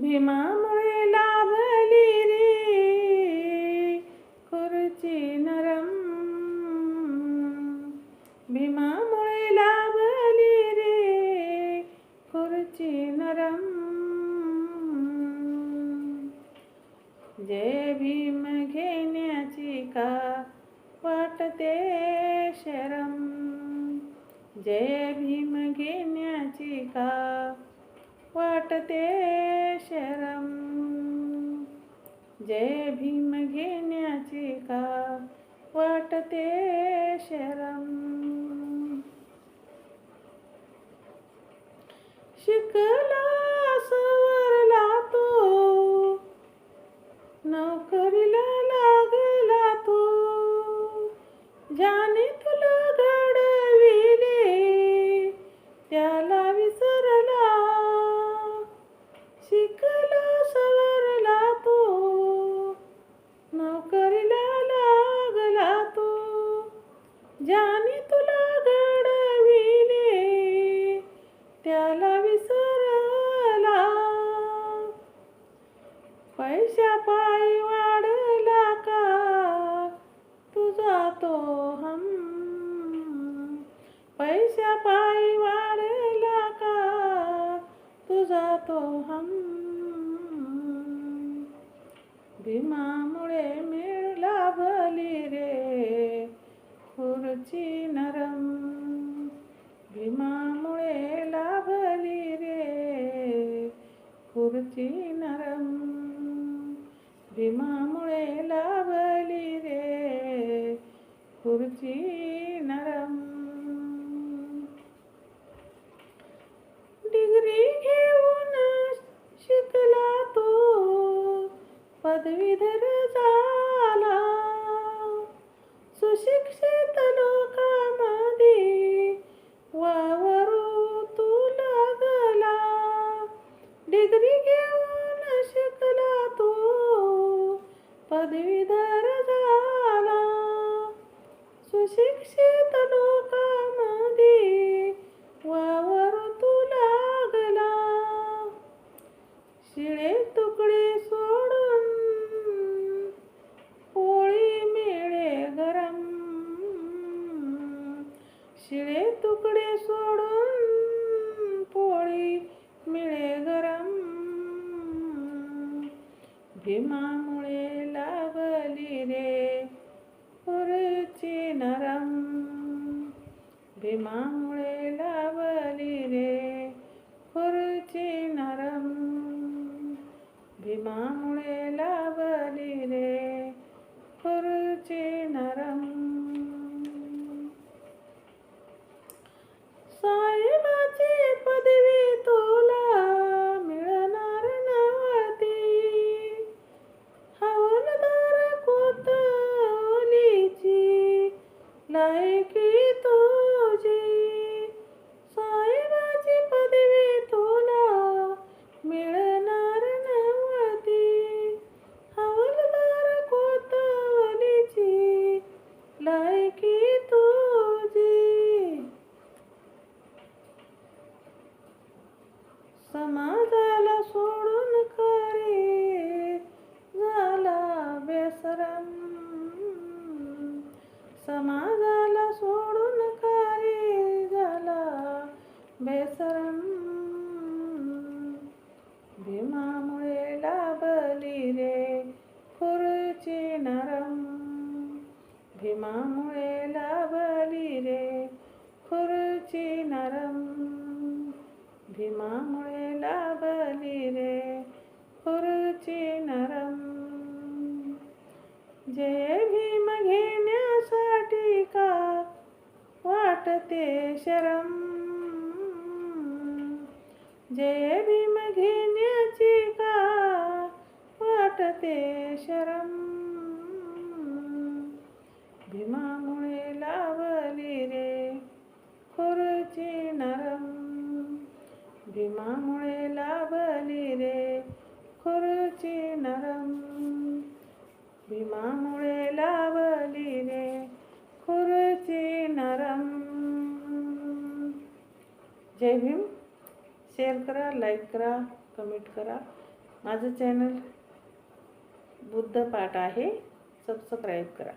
भीमामुळे लाभली रे. खुर्ची नरम. भीमामुळे लाभली रे. खुर्ची नरम. जय भीम घेण्याची का वाटते शरम? जय भीम घेण्याची का वाटते शरम जय भीम घेण्याची का वाटते? पैशा पायी वाढला का? तुझा तो हम. पैशा पायी वाढला का? तुझा तो हम. भीमामुळे झाला. सुशिक्षित लोकांमध्ये वावरू तू लागला. डिग्री घेऊन शिकला तो पदवीधर झाला. सुशिक्षित लोकांमध्ये भीमामुळे लाभली रे. पुरची नरम. भीमामुळे लावली रे. खुर्ची नरम. भीमामुळे लावली रे. खुर्ची नरम. लायकी तुझी. साहेबाची पदवी तुला मिळणार नव्हती. हवलदार कोतवलीची लायकी तुझी. समाजा समाजाला सोडून खाली झाला? बेसरम भीमामुळे लाभली रे खुर्ची नरम. भीमामुळे लाभली रे खुर्ची नरम. भीमामुळे लाभली रे खुर्ची नरम. जय भी वाटते शरम जय भीम घेण्याची का वाटते शरम भीमामुळे लावली रे खुर्ची नरम भीमामुळे शेअर करा लाईक करा कमेंट करा. माझं चॅनल बुद्ध पाठ आहे. सबस्क्राईब करा.